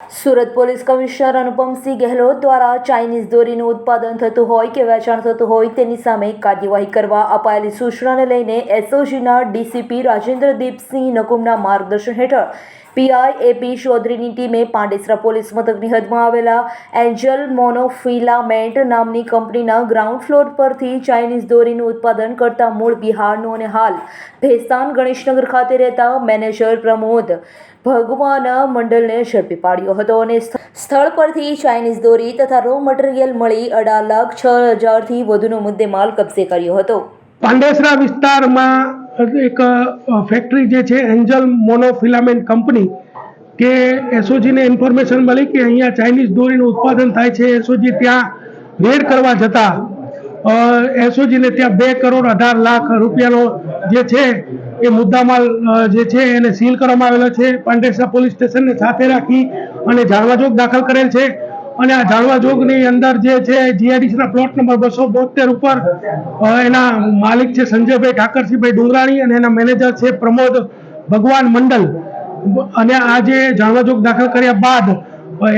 Surat police commissioner Anupamsinh Gehlot દ્વારા Chinese દોરીનું ઉત્પાદન થતું હોય કે વેચાણ થતું હોય તેની સામે કાર્યવાહી કરવા અપાયેલી સૂચનાને લઈને એસઓજીના ડીસીપી રાજેન્દ્ર દીપસિંહ નકુમના માર્ગદર્શન હેઠળ પીઆઈ એપી ચૌધરીની ટીમે પાંડેસરા પોલીસ મથકની હદમાં આવેલા એન્જલ મોનોફિલામેન્ટ નામની કંપનીના ગ્રાઉન્ડ ફ્લોર પરથી ચાઇનીઝ દોરીનું ઉત્પાદન કરતા મૂળ બિહારનો અને હાલ ભેસ્તાન ગણેશનગર ખાતે રહેતા મેનેજર પ્રમોદ ભગવાન મંડળને ઝડપી પાડ્યો હતો અને સ્થળ પરથી ચાઇનીઝ દોરી તથા રો મટીરિયલ મળી અઢાર લાખ છ હજારથી વધુનો મુદ્દેમાલ કબજે કર્યો હતો. પાંડેસરા વિસ્તારમાં એક ફેક્ટરી જે છે એન્જલ મોનોફિલામેન્ટ કંપની કે એસઓજીને ઇન્ફોર્મેશન મળી કે અહીંયા ચાઇનીઝ દોરીનું ઉત્પાદન થાય છે. એસઓજી ત્યાં રેડ કરવા જતા એસઓજીને ત્યાં બે કરોડ અઢાર લાખ રૂપિયાનો જે છે, એ મુદ્દામાલ જે છે, એને સીલ કરવામાં આવેલો છે. પાંડેસરા પોલીસ સ્ટેશનને સાથે રાખી અને જાણવાજોગ દાખલ કરેલ છે. અને આ જાણવાજોગની અંદર જે છે જીઆઈડીસીના પ્લોટ નંબર બસો બોતેર ઉપર એના માલિક છે સંજયભાઈ ઠાકરસિંહભાઈ ડુંગરાણી અને એના મેનેજર છે પ્રમોદ ભગવાન મંડલ. અને આ જે જાણવાજોગ દાખલ કર્યા બાદ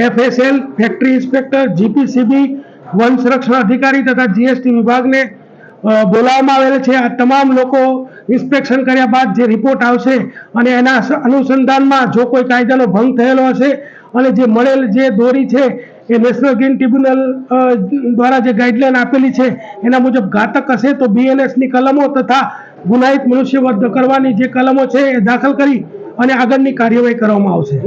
એફએસએલ ફેક્ટરી ઇન્સ્પેક્ટર જીપીસીબી વન સંરક્ષણ અધિકારી તથા જીએસટી વિભાગને બોલાવવામાં આવેલ છે. આ તમામ લોકો ઇન્સ્પેક્શન કર્યા બાદ જે રિપોર્ટ આવશે અને એના અનુસંધાનમાં જો કોઈ કાયદાનો ભંગ થયેલો હશે અને જે મળેલ જે દોરી છે એ નેશનલ ગ્રીન ટ્રિબ્યુનલ દ્વારા જે ગાઈડલાઈન આપેલી છે, એના મુજબ ઘાતક હશે તો બીએનએસની કલમો તથા ગુનાહિત મનુષ્યવધ કરવાની જે કલમો છે એ દાખલ કરી અને આગળની કાર્યવાહી કરવામાં આવશે.